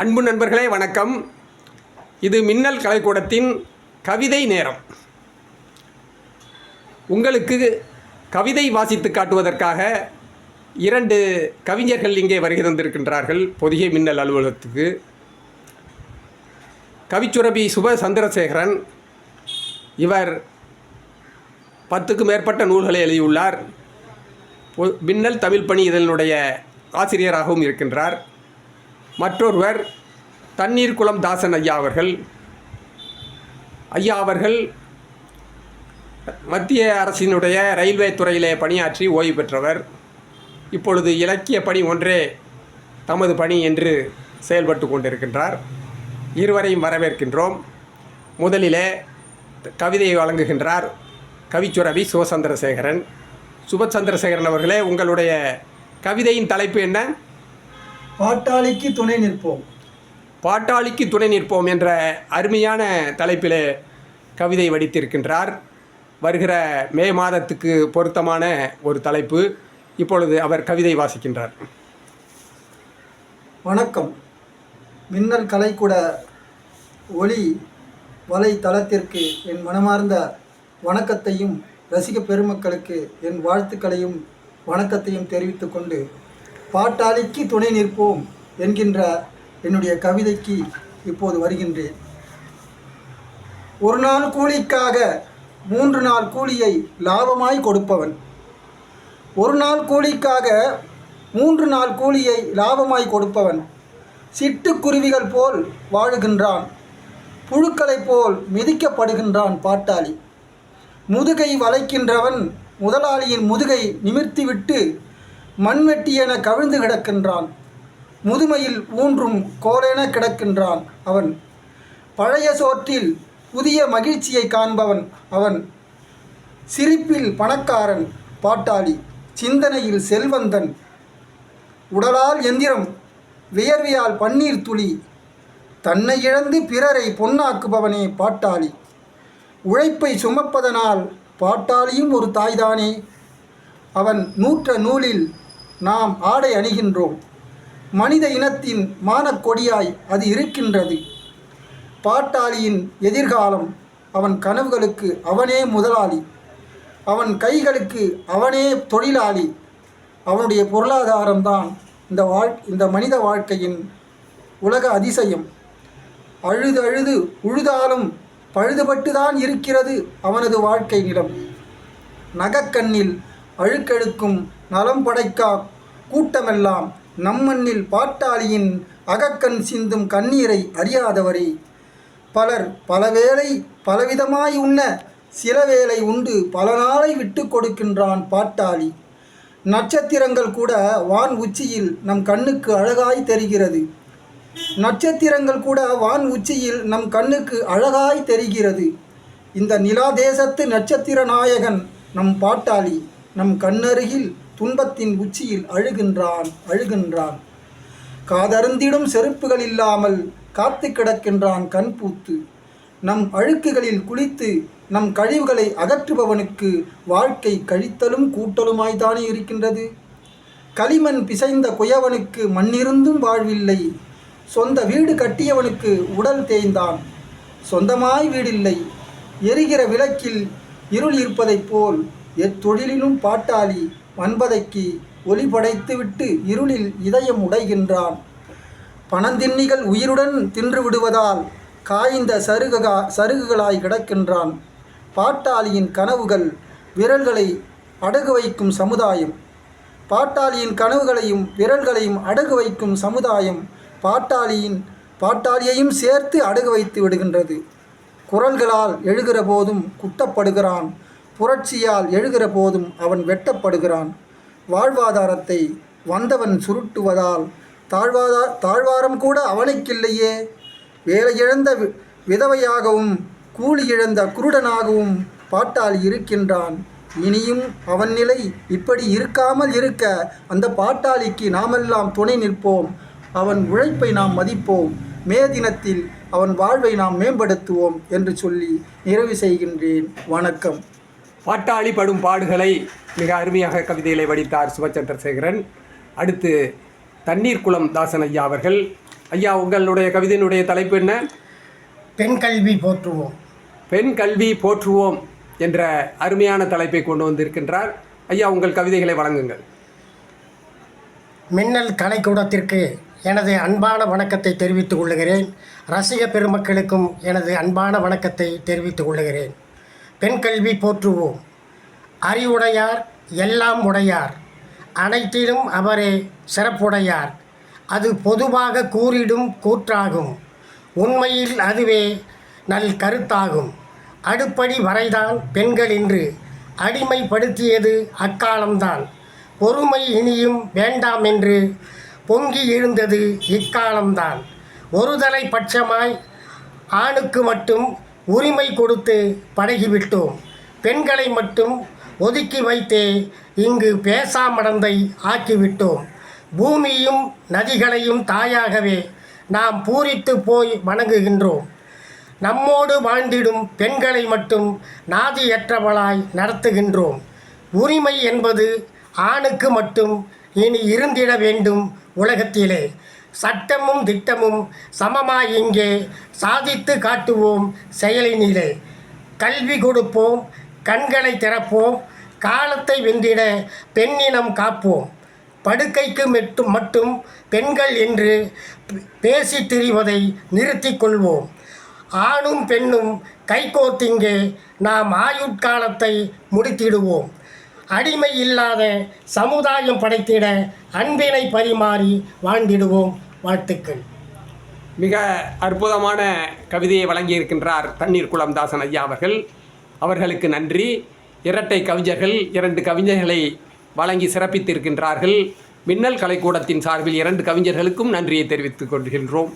அன்பு நண்பர்களே வணக்கம். இது மின்னல் கலைக்கூடத்தின் கவிதை நேரம். உங்களுக்கு கவிதை வாசித்து காட்டுவதற்காக இரண்டு கவிஞர்கள் இங்கே வருகை தந்திருக்கின்றார்கள் பொதிகை மின்னல் அலுவலகத்துக்கு. கவிச்சுரபி சுப சந்திரசேகரன் இவர் பத்துக்கு மேற்பட்ட நூல்களை எழுதியுள்ளார். மின்னல் தமிழ் பணி இதனுடைய ஆசிரியராகவும் இருக்கின்றார். மற்றொருவர் தண்ணீர் குளம் தாசன் ஐயா அவர்கள். ஐயா அவர்கள் மத்திய அரசினுடைய ரயில்வே துறையிலே பணியாற்றி ஓய்வு பெற்றவர். இப்பொழுது இலக்கிய பணி ஒன்றே தமது பணி என்று செயல்பட்டு கொண்டிருக்கின்றார். இருவரையும் வரவேற்கின்றோம். முதலிலே கவிதையை வழங்குகின்றார் கவிச்சுரவி சிவசந்திரசேகரன் சுபச்சந்திரசேகரன் அவர்களே உங்களுடைய கவிதையின் தலைப்பு என்ன? பாட்டாளிக்கு துணை நிற்போம். பாட்டாளிக்கு துணை நிற்போம் என்ற அருமையான தலைப்பிலே கவிதை வடித்திருக்கின்றார். வருகிற மே மாதத்துக்கு பொருத்தமான ஒரு தலைப்பு. இப்பொழுது அவர் கவிதை வாசிக்கின்றார். வணக்கம். மின்னல் கலைக்கூட ஒளி வலைத்தளத்திற்கு என் மனமார்ந்த வணக்கத்தையும் ரசிக பெருமக்களுக்கு என் வாழ்த்துக்களையும் வணக்கத்தையும் தெரிவித்துக் கொண்டு பாட்டாளிக்கு துணை நிற்போம் என்கின்ற என்னுடைய கவிதைக்கு இப்போது வருகின்றேன். ஒரு நாள் கூலிக்காக மூன்று நாள் கூலியை லாபமாய் கொடுப்பவன். ஒரு நாள் கூலிக்காக மூன்று நாள் கூலியை லாபமாய் கொடுப்பவன். சிட்டுக்குருவிகள் போல் வாழுகின்றான். புழுக்களைப் போல் மிதிக்கப்படுகின்றான் பாட்டாளி. முதுகை வளைக்கின்றவன் முதலாளியின் முதுகை நிமிர்த்திவிட்டு மண்வெட்டி என கவிழ்ந்து கிடக்கின்றான். முதுமையில் ஊன்றும் கோலென கிடக்கின்றான் அவன். பழைய சோற்றில் புதிய மகிழ்ச்சியை காண்பவன் அவன். சிரிப்பில் பணக்காரன் பாட்டாளி சிந்தனையில் செல்வந்தன். உடலால் எந்திரம் வியர்வையால் பன்னீர் துளி. தன்னை இழந்து பிறரை பொன்னாக்குபவனே பாட்டாளி. உழைப்பை சுமப்பதனால் பாட்டாளியும் ஒரு தாய்தானே. அவன் நூற்ற நூலில் நாம் ஆடை அணிகின்றோம். மனித இனத்தின் மானக்கொடியாய் அது இருக்கின்றது. பாட்டாளியின் எதிர்காலம் அவன் கனவுகளுக்கு அவனே முதலாளி. அவன் கைகளுக்கு அவனே தொழிலாளி. அவனுடைய பொருளாதாரம்தான் இந்த வாழ் இந்த மனித வாழ்க்கையின் உலக அதிசயம். அழுது அழுது உழுதாலும் பழுதுபட்டு தான் இருக்கிறது அவனது வாழ்க்கை நிலம். நகக்கண்ணில் அழுக்கெடுக்கும் நலம் படைக்கா கூட்டமெல்லாம் நம்மண்ணில் பாட்டாளியின் அகக்கண் சிந்தும் கண்ணீரை அறியாதவரே. பலர் பலவேளை பலவிதமாய் உண்ண சில வேளை உண்டு பல நாளை விட்டு கொடுக்கின்றான் பாட்டாளி. நட்சத்திரங்கள் கூட வான் உச்சியில் நம் கண்ணுக்கு அழகாய் தெரிகிறது. நட்சத்திரங்கள் கூட வான் உச்சியில் நம் கண்ணுக்கு அழகாய் தெரிகிறது. இந்த நிலா தேசத்து நட்சத்திர நாயகன் நம் பாட்டாளி. நம் கண்ணருகில் துன்பத்தின் உச்சியில் அழுகின்றான் அழுகின்றான். காதருந்திடும் செருப்புகள் இல்லாமல் காத்து கிடக்கின்றான் கண் பூத்து. நம் அழுக்குகளில் குளித்து நம் கழிவுகளை அகற்றுபவனுக்கு வாழ்க்கை கழித்தலும் கூட்டலுமாய்தானே இருக்கின்றது. களிமண் பிசைந்த குயவனுக்கு மண்ணிருந்தும் வாழ்வில்லை. சொந்த வீடு கட்டியவனுக்கு உடல் தேய்ந்தான். சொந்தமாய் வீடில்லை. எரிகிற விளக்கில் இருள் இருப்பதைப் போல் எத்தொழிலிலும் பாட்டாளி வன்பதைக்கு ஒளி படைத்துவிட்டு இருளில் இதயம் உடைகின்றான். பணந்தின்னிகள் உயிருடன் தின்று விடுவதால் காய்ந்த சருகா சருகுகளாய் கிடக்கின்றான். பாட்டாளியின் கனவுகள் விரல்களை அடகு வைக்கும் சமுதாயம். பாட்டாளியின் கனவுகளையும் விரல்களையும் அடகு வைக்கும் சமுதாயம் பாட்டாளியின் பாட்டாளியையும் சேர்த்து அடகு வைத்து விடுகின்றது. குரல்களால் எழுகிற போதும் குட்டப்படுகிறான். புரட்சியால் எழுகிற போதும் அவன் வெட்டப்படுகிறான். வாழ்வாதாரத்தை வந்தவன் சுருட்டுவதால் தாழ்வாதா தாழ்வாரம் கூட அவனுக்கில்லையே. வேலை இழந்த விதவையாகவும் கூலி இழந்த குருடனாகவும் பாட்டால் இருக்கின்றான். இனியும் அவன் நிலை இப்படி இருக்காமல் இருக்க அந்த பாட்டாளிக்கு நாமெல்லாம் துணை நிற்போம். அவன் உழைப்பை நாம் மதிப்போம். மே தினத்தில் அவன் வாழ்வை நாம் மேம்படுத்துவோம் என்று சொல்லி நிறைவு செய்கின்றேன். வணக்கம். பாட்டாளி படும் பாடுகளை மிக அருமையாக கவிதைகளை வடித்தார் சுபச்சந்திரசேகரன். அடுத்து தண்ணீர் குளம் தாசன் ஐயா அவர்கள். ஐயா உங்களுடைய கவிதையினுடைய தலைப்பு என்ன? பெண் கல்வி போற்றுவோம். பெண் கல்வி போற்றுவோம் என்ற அருமையான தலைப்பை கொண்டு வந்திருக்கின்றார். ஐயா உங்கள் கவிதைகளை வழங்குங்கள். மின்னல் கலைக்கூடத்திற்கு எனது அன்பான வணக்கத்தை தெரிவித்துக் கொள்கிறேன். ரசிக பெருமக்களுக்கும் எனது அன்பான வணக்கத்தை தெரிவித்துக் கொள்கிறேன். பெண் கல்வி போற்றுவோம். அறிவுடையார் எல்லாம் உடையார். அனைத்திலும் அவரே சிறப்புடையார். அது பொதுவாக கூறிடும் கூற்றாகும். உண்மையில் அதுவே நல் கருத்தாகும். அடுப்படி வரைதான் பெண்கள் இன்று அடிமைப்படுத்தியது அக்காலம்தான். பொறுமை இனியும் வேண்டாம் என்று பொங்கி எழுந்தது இக்காலம்தான். ஒருதலை பட்சமாய் ஆணுக்கு மட்டும் உரிமை கொடுத்து பழகிவிட்டோம். பெண்களை மட்டும் ஒதுக்கி வைத்தே இங்கு பேசாமடந்தை ஆக்கிவிட்டோம். பூமியும் நதிகளையும் தாயாகவே நாம் பூரித்து போய் வணங்குகின்றோம். நம்மோடு வாழ்ந்திடும் பெண்களை மட்டும் நாதியற்றவளாய் நடத்துகின்றோம். உரிமை என்பது ஆணுக்கு மட்டும் இனி இருந்திட வேண்டும் உலகத்திலே. சட்டமும் திட்டமும் சமமாய் இங்கே சாதித்து காட்டுவோம் செயலினிலே கல்வி கொடுப்போம் கண்களை திறப்போம் காலத்தை வென்றிட பெண்ணினம் காப்போம். படுக்கைக்கு மட்டும் மட்டும் பெண்கள் என்று பேசித் திரிவதை நிறுத்தி கொள்வோம். ஆணும் பெண்ணும் கைகோர்த்திங்கே நாம் ஆயுட்காலத்தை முடித்திடுவோம். அடிமை இல்லாத சமுதாயம் படைத்திட அன்பினை பரிமாறி வாழ்ந்திடுவோம். வாழ்த்துக்கள். மிக அற்புதமான கவிதையை வழங்கியிருக்கின்றார் தண்ணீர் குளம்தாசன் ஐயா அவர்கள். அவர்களுக்கு நன்றி. இரட்டை கவிஞர்கள் இரண்டு கவிஞர்களை வழங்கி சிறப்பித்திருக்கின்றார்கள். மின்னல் கலைக்கூடத்தின் சார்பில் இரண்டு கவிஞர்களுக்கும் நன்றியை தெரிவித்துக் கொள்கின்றோம்.